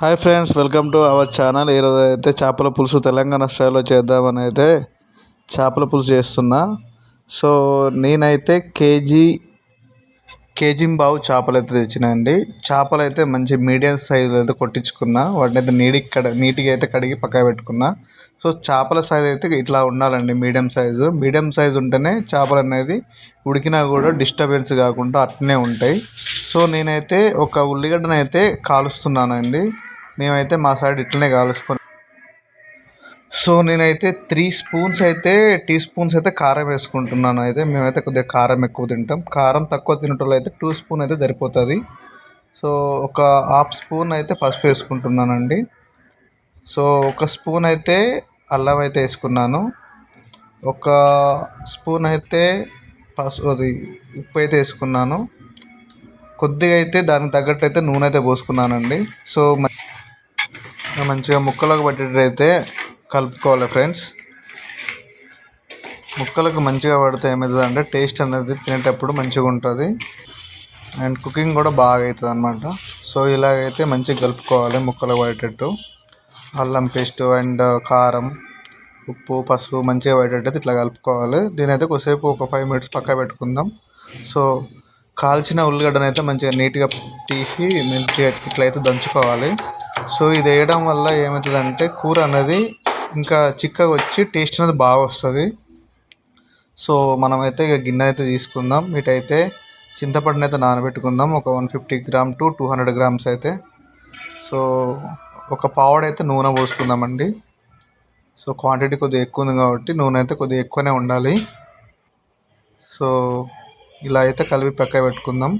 Hi friends welcome to our channel. ఈరోజు అయితే చేపల పులుసు తెలంగాణ స్టైల్లో చేద్దామని అయితే చేపల పులుసు చేస్తున్నా. సో నేనైతే కేజీ కేజీ బావు చేపలు అయితే తెచ్చినండి చేపలు అయితే మంచి మీడియం సైజు అయితే కొట్టించుకున్నా. వాటిని అయితే నీటికి కడ నీట్గా అయితే కడిగి పక్క పెట్టుకున్నా. సో చేపల సైజ్ అయితే ఇట్లా ఉండాలండి మీడియం సైజు మీడియం సైజు ఉంటేనే చేపలు అనేది ఉడికినా కూడా డిస్టర్బెన్స్ కాకుండా అట్నే ఉంటాయి. సో నేనైతే ఒక ఉల్లిగడ్డను అయితే కాలుస్తున్నానండి. మేమైతే మా సైడ్ ఇట్లనే కాలుసుకున్నాం సో నేనైతే త్రీ స్పూన్స్ అయితే టీ స్పూన్స్ అయితే కారం వేసుకుంటున్నాను. అయితే మేమైతే కొద్దిగా కారం ఎక్కువ తింటాం. కారం తక్కువ తినటంలో అయితే టూ స్పూన్ అయితే సరిపోతుంది. సో ఒక హాఫ్ స్పూన్ అయితే పసుపు వేసుకుంటున్నానండి. సో ఒక స్పూన్ అయితే అల్లం అయితే వేసుకున్నాను. ఒక స్పూన్ అయితే పసు అది ఉప్పు అయితే వేసుకున్నాను. కొద్దిగా అయితే దానికి తగ్గట్టు అయితే నూనె అయితే పోసుకున్నానండి. సో మ- మంచిగా ముక్కలకు పట్టేటైతే కలుపుకోవాలి ఫ్రెండ్స్. ముక్కలకు మంచిగా పడితే ఏమవుతుంది అంటే టేస్ట్ అనేది తినేటప్పుడు మంచిగా ఉంటుంది. అండ్ కుకింగ్ కూడా బాగా అవుతుంది అనమాట సో ఇలాగైతే మంచిగా కలుపుకోవాలి ముక్కలు పడేటట్టు. అల్లం పేస్ట్ అండ్ కారం ఉప్పు పసుపు మంచిగా పడేటట్టు ఇట్లా కలుపుకోవాలి. దీని అయితే కొద్దిసేపు ఒక ఫైవ్ మినిట్స్ పక్క పెట్టుకుందాం. సో కాల్చిన ఉల్లిగడ్డను అయితే మంచిగా నీట్గా తీసి మంచిగా ఇట్లయితే దంచుకోవాలి. సో ఇది వేయడం వల్ల ఏమవుతుందంటే కూర అనేది ఇంకా చిక్కగా వచ్చి టేస్ట్ అనేది బాగా వస్తుంది. సో మనమైతే ఇక గిన్నె అయితే తీసుకుందాం. ఇటైతే చింతపండుని అయితే నానబెట్టుకుందాం. ఒక one fifty gram to two hundred grams అయితే. సో ఒక పావుడైతే నూనె పోసుకుందామండి. సో క్వాంటిటీ కొద్దిగా ఎక్కువ ఉంది కాబట్టి నూనె అయితే కొద్దిగా ఎక్కువనే ఉండాలి. సో ఇలా అయితే కలిపి పక్క పెట్టుకుందాం.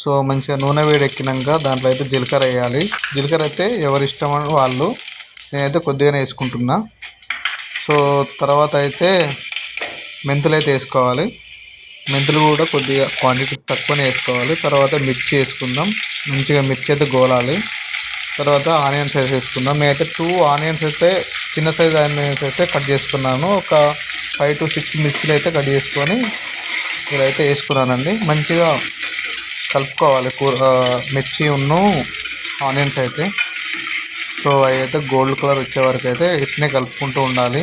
సో మంచిగా నూనె వేడెక్కినాక దాంట్లో అయితే జీలకర్ర వేయాలి. జీలకర్ర అయితే ఎవరి ఇష్టం అని వాళ్ళు నేనైతే కొద్దిగానే వేసుకుంటున్నా. సో తర్వాత అయితే మెంతులు అయితే వేసుకోవాలి. మెంతులు కూడా కొద్దిగా క్వాంటిటీ తక్కువనే వేసుకోవాలి. తర్వాత మిర్చి వేసుకుందాం. మంచిగా మిర్చి అయితే గోలాలి. తర్వాత ఆనియన్స్ వేసేసుకుందాం నేనైతే టూ ఆనియన్స్ అయితే చిన్న సైజ్ ఆనియన్స్ అయితే కట్ చేసుకున్నాను. ఒక ఫైవ్ టు సిక్స్ మిర్చిలు అయితే కట్ చేసుకొని ఇలా అయితే వేసుకున్నానండి. మంచిగా కలుపుకోవాలి. కూర మిర్చి ఉన్ను ఆనియన్స్ అయితే. సో అవి అయితే గోల్డ్ కలర్ వచ్చే వరకు అయితే ఇట్నే కలుపుకుంటూ ఉండాలి.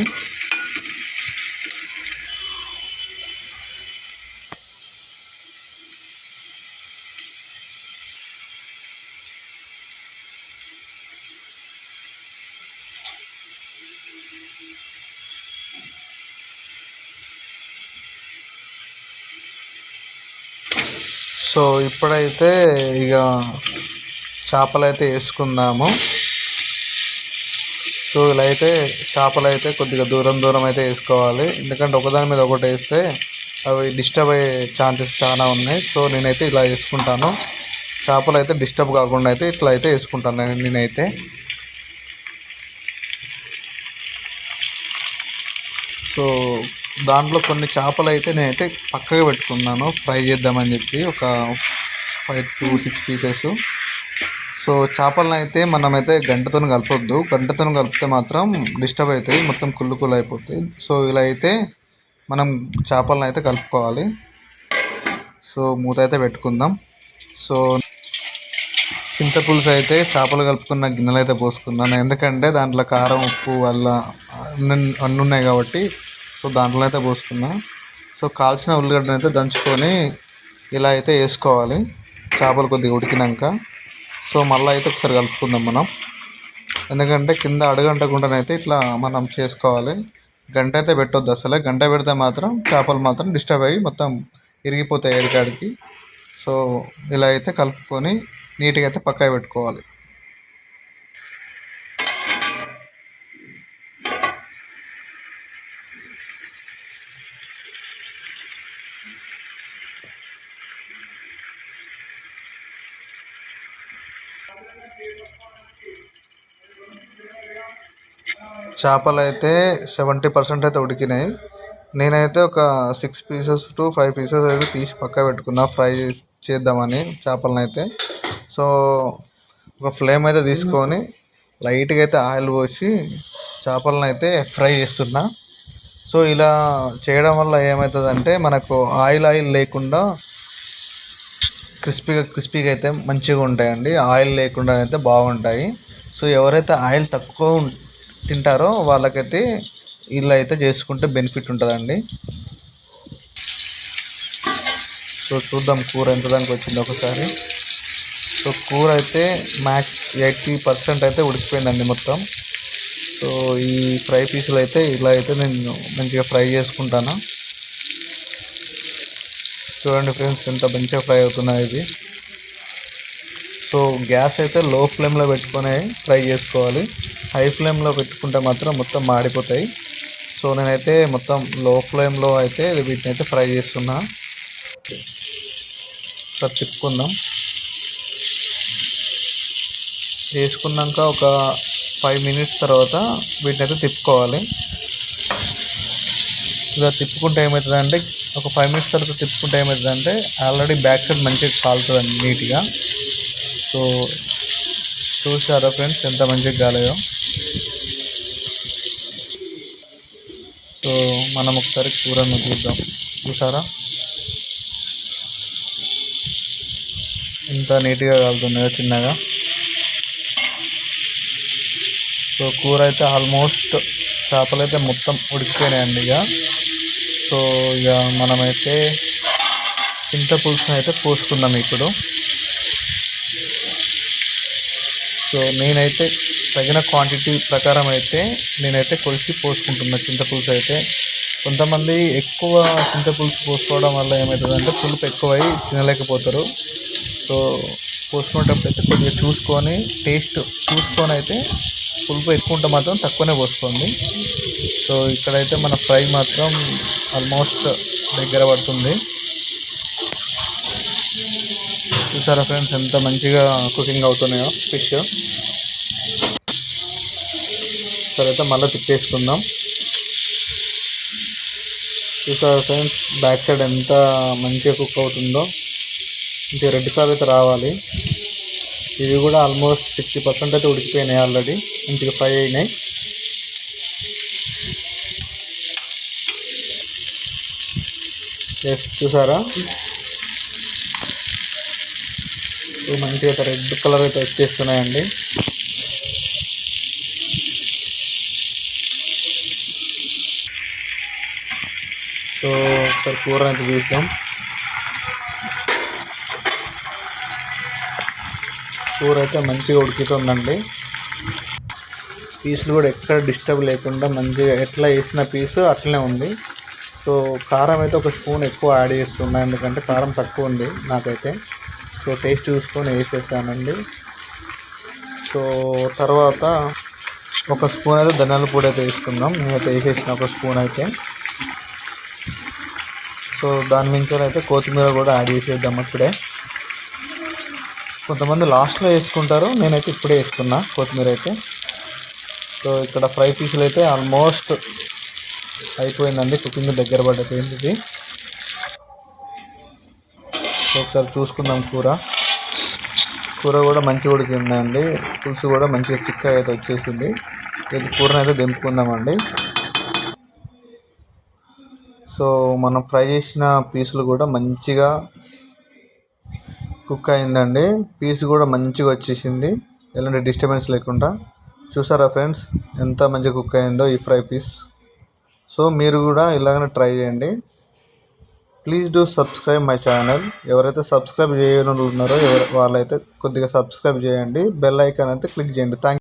సో ఇప్పుడైతే ఇక చేపలైతే వేసుకుందాము. సో ఇలా అయితే చేపలు అయితే కొద్దిగా దూరం దూరం అయితే వేసుకోవాలి. ఎందుకంటే ఒకదాని మీద ఒకటి వేస్తే అవి డిస్టర్బ్ అయ్యే ఛాన్సెస్ చాలా ఉన్నాయి. సో నేనైతే ఇలా వేసుకుంటాను. చేపలు అయితే డిస్టర్బ్ కాకుండా అయితే ఇట్లా అయితే వేసుకుంటాను నేను- నేనైతే. సో దాంట్లో కొన్ని చేపలు అయితే నేనైతే పక్కగా పెట్టుకున్నాను. ఫ్రై చేద్దామని చెప్పి ఒక five to six pieces. So చేపలను అయితే మనమైతే గంటతో కలపొద్దు. గంటతో కలిపితే మాత్రం డిస్టర్బ్ అవుతాయి మొత్తం కుళ్ళు కుళ్ళు అయిపోతాయి సో ఇలా అయితే మనం చేపలను అయితే కలుపుకోవాలి. సో మూత అయితే పెట్టుకుందాం. సో చింతపులుసు అయితే చేపలు కలుపుకున్న గిన్నెలు అయితే పోసుకున్నాను ఎందుకంటే దాంట్లో కారం ఉప్పు వల్ల అన్ని అన్నీ ఉన్నాయి కాబట్టి సో దాంట్లో అయితే పోసుకున్నా. సో కాల్చిన ఉల్లిగడ్డను అయితే దంచుకొని ఇలా అయితే వేసుకోవాలి. చేపలు కొద్దిగా ఉడికినాక. సో మళ్ళీ అయితే ఒకసారి కలుపుకుందాం మనం. ఎందుకంటే కింద అడుగంటకుండానైతే ఇట్లా మనం చేసుకోవాలి. గంట అయితే పెట్టొద్దు అసలే. గంట పెడితే మాత్రం చేపలు మాత్రం డిస్టర్బ్ అయ్యి మొత్తం ఇరిగిపోతాయి ఎరికాడికి సో ఇలా అయితే కలుపుకొని నీట్గా అయితే పక్కా పెట్టుకోవాలి. చేపలు అయితే సెవెంటీ పర్సెంట్ అయితే ఉడికినాయి. నేనైతే ఒక six pieces to five pieces అయితే తీసి పక్క పెట్టుకున్నా. ఫ్రై చేద్దామని చేపలను అయితే సో ఒక ఫ్లేమ్ అయితే తీసుకొని లైట్గా అయితే ఆయిల్ పోసి చేపలను అయితే ఫ్రై చేస్తున్నా. సో ఇలా చేయడం వల్ల ఏమవుతుందంటే మనకు ఆయిల్ ఆయిల్ లేకుండా క్రిస్పీగా క్రిస్పీగా అయితే మంచిగా ఉంటాయండి ఆయిల్ లేకుండా అయితే బాగుంటాయి. సో ఎవరైతే ఆయిల్ తక్కువ తింటారో వాళ్ళకైతే ఇలా అయితే చేసుకుంటే బెనిఫిట్ ఉంటుందండి. సో చూద్దాం కూర ఎంత దానికి వచ్చింది ఒకసారి. సో కూర అయితే మ్యాక్స్ ఎయిటీ పర్సెంట్ అయితే ఉడికిపోయిందండి మొత్తం. సో ఈ ఫ్రై పీసులు అయితే ఇలా అయితే నేను మంచిగా ఫ్రై చేసుకుంటాను. చూడండి ఫ్రెండ్స్ ఎంత మంచిగా ఫ్రై అవుతున్నాయి ఇది సో గ్యాస్ అయితే లో ఫ్లేమ్లో పెట్టుకొని ఫ్రై చేసుకోవాలి. హై ఫ్లేమ్లో పెట్టుకుంటే మాత్రం మొత్తం మాడిపోతాయి. సో నేనైతే మొత్తం లో ఫ్లేమ్లో అయితే వీటిని అయితే ఫ్రై చేస్తున్నా. ఒకసారి తిప్పుకుందాం. వేసుకున్నాక ఒక ఫైవ్ మినిట్స్ తర్వాత వీటిని అయితే తిప్పుకోవాలి. ఇలా తిప్పుకుంటే ఏమవుతుందంటే ఒక ఫైవ్ మినిట్స్ తర్వాత తిప్పుకుంటే ఏమవుతుందంటే ఆల్రెడీ బ్యాక్ సైడ్ మంచిగా కాలుతుందండి నీట్గా. సో చూసారా ఫ్రెండ్స్ ఎంత మంచిగా కాలేదో సో మనం ఒకసారి కూరను చూద్దాం. చూసారా? ఇంత నీట్గా కాలుతున్నాయో చిన్నగా. సో కూర అయితే ఆల్మోస్ట్ చేపలు అయితే మొత్తం ఉడికిపోయినాయండి ఇక. సో ఇక మనమైతే చింతపులుసుని అయితే పోసుకుందాం ఇప్పుడు. సో నేనైతే తగిన క్వాంటిటీ ప్రకారం అయితే నేనైతే కొలిసి పోసుకుంటున్నా చింతపులుసు అయితే. కొంతమంది ఎక్కువ చింతపులుసు పోసుకోవడం వల్ల ఏమవుతుందంటే పులుపు ఎక్కువై తినలేకపోతారు. సో పోసుకునేటప్పుడు అయితే కొద్దిగా చూసుకొని టేస్ట్ చూసుకొని అయితే పులుపు ఎక్కువ ఉంటే మాత్రం తక్కువనే పోసుకోండి. సో ఇక్కడైతే మన ఫ్రై మాత్రం ఆల్మోస్ట్ దగ్గర పడుతుంది. చూసారా ఫ్రెండ్స్ ఎంత మంచిగా కుకింగ్ అవుతున్నాయో ఫిష్. తర్వాత మళ్ళీ తిప్పేసుకుందాం. చూసారు ఫ్రెండ్స్ బ్యాక్ సైడ్ ఎంత మంచిగా కుక్ అవుతుందో మంచిగా రెడ్ కలర్ అయితే రావాలి. ఇవి కూడా ఆల్మోస్ట్ సిక్స్టీ పర్సెంట్ అయితే ఉడికిపోయినాయి ఆల్రెడీ మంచిగా ఫ్రై అయినాయి. ఎస్ చూసారా? మంచిగా అయితే రెడ్ కలర్ అయితే వచ్చేస్తున్నాయండి. సో ఒకసారి కూర అంత చూద్దాం. కూర అయితే మంచిగా ఉడుకుతుందండి. పీసులు కూడా ఎక్కడ డిస్టర్బ్ లేకుండా మంచిగా ఎట్లా వేసిన పీసు అట్లనే ఉంది. సో కారం అయితే ఒక స్పూన్ ఎక్కువ యాడ్ చేస్తున్నాను ఎందుకంటే కారం తక్కువ ఉంది నాకైతే. సో టేస్ట్ చూసుకొని వేసేసానండి. సో తర్వాత ఒక స్పూన్ అయితే ధనియాల పొడి అయితే వేసుకుందాం. నేనైతే వేసేసిన ఒక స్పూన్ అయితే. సో దాని మించి అయితే కొత్తిమీర కూడా యాడ్ చేసేద్దాం ఇప్పుడే. కొంతమంది లాస్ట్లో వేసుకుంటారు నేనైతే ఇప్పుడే వేసుకున్నా కొత్తిమీర అయితే. సో ఇక్కడ ఫ్రై పీసులు అయితే ఆల్మోస్ట్ అయిపోయిందండి కుకింగ్ దగ్గర పడిపోయింది ఇది. ఒకసారి చూసుకుందాం కూర. కూర కూడా మంచిగా ఉడికిందండి పులుసు కూడా మంచిగా చిక్కగా అయితే వచ్చేసింది. ఇది కూరని అయితే దింపుకుందామండి. సో మనం ఫ్రై చేసిన పీసులు కూడా మంచిగా కుక్ అయిందండి. పీస్ కూడా మంచిగా వచ్చేసింది. ఎలాంటి డిస్టర్బెన్స్ లేకుండా. చూసారా ఫ్రెండ్స్? ఎంత మంచిగా కుక్ అయిందో ఈ ఫ్రై పీస్. సో మీరు కూడా ఇలాగనే ట్రై చేయండి. Please do subscribe my channel. ఎవరైతే సబ్స్క్రైబ్ చేయని ఉన్నారో ఎవరు వాళ్ళైతే కొద్దిగా సబ్స్క్రైబ్ చేయండి. బెల్ ఐకాన్ అయితే క్లిక్ చేయండి. థ్యాంక్